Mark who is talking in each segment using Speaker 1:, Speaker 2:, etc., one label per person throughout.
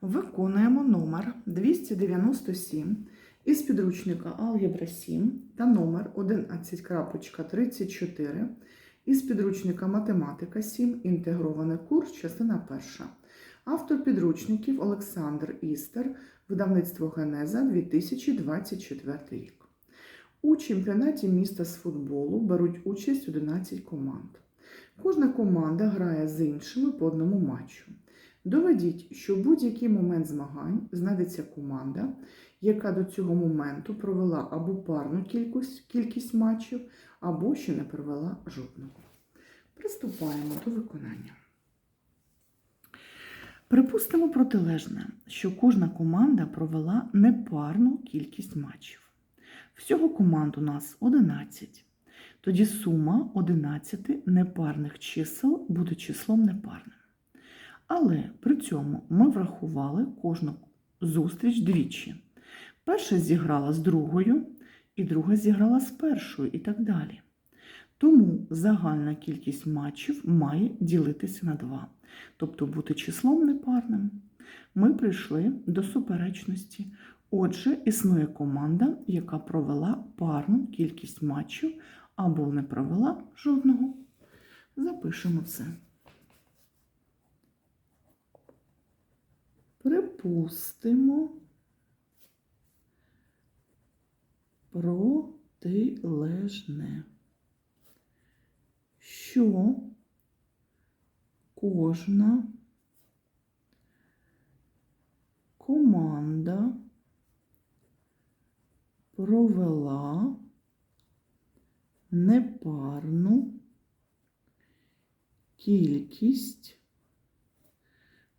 Speaker 1: Виконуємо номер 297 із підручника Алгебра 7 та номер 11.34 із підручника Математика 7. Інтегрований курс, частина перша. Автор підручників Олександр Істер, видавництво Генеза 2024 рік. У чемпіонаті міста з футболу беруть участь 11 команд. Кожна команда грає з іншими по одному матчу. Доведіть, що в будь-який момент змагань знайдеться команда, яка до цього моменту провела або парну кількість, кількість матчів, або ще не провела жодного. Приступаємо до виконання. Припустимо протилежне, що кожна команда провела непарну кількість матчів. Всього команд у нас 11. Тоді сума 11 непарних чисел буде числом непарним. Але при цьому ми врахували кожну зустріч двічі. Перша зіграла з другою, і друга зіграла з першою, і так далі. Тому загальна кількість матчів має ділитися на 2, тобто бути числом непарним. Ми прийшли до суперечності. Отже, існує команда, яка провела парну кількість матчів або не провела жодного. Запишемо це. Припустимо протилежне, що кожна команда провела непарну кількість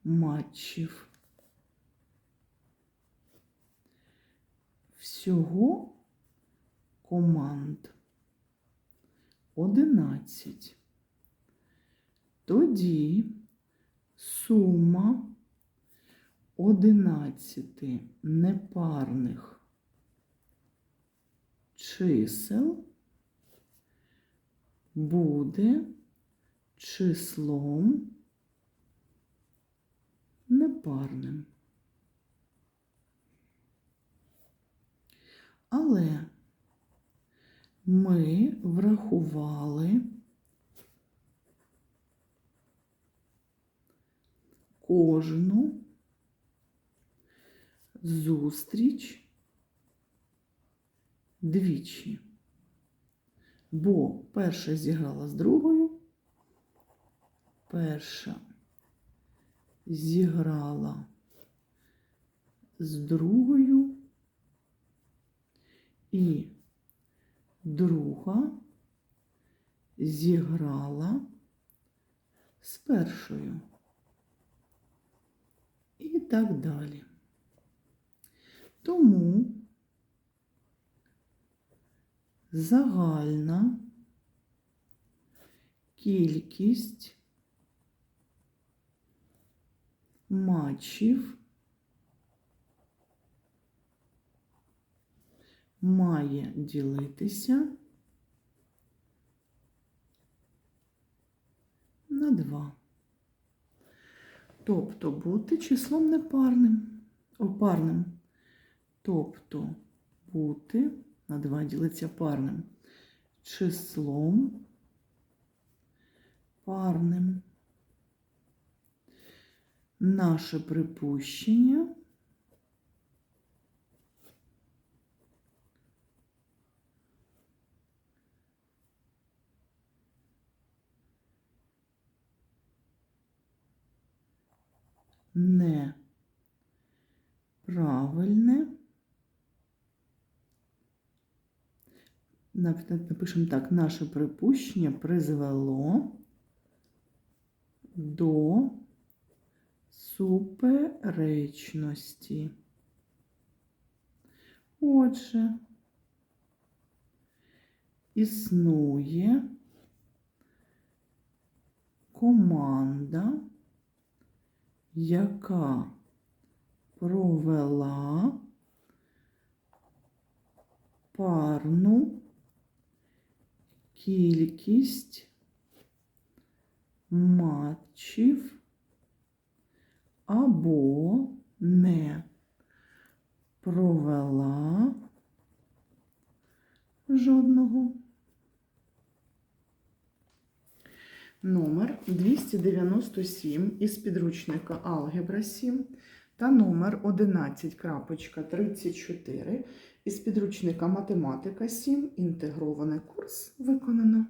Speaker 1: матчів. Всього команд 11. Тоді сума 11 непарних чисел буде числом непарним. Але ми врахували кожну зустріч двічі. Бо перша зіграла з другою, перша зіграла з другою і друга зіграла з першою. І так далі. Тому загальна кількість матчів має ділитися на 2. Тобто бути числом непарним, опарним. Тобто бути на 2 ділиться парним. Числом парним. Наше припущення неправильне. Нап- Напишемо так, наше припущення призвело до суперечності. Отже, існує команда, яка провела парну кількість матчів або не провела жодного. Номер 297 із підручника Алгебра 7 та номер 11.34 із підручника Математика 7. Інтегрований курс виконано.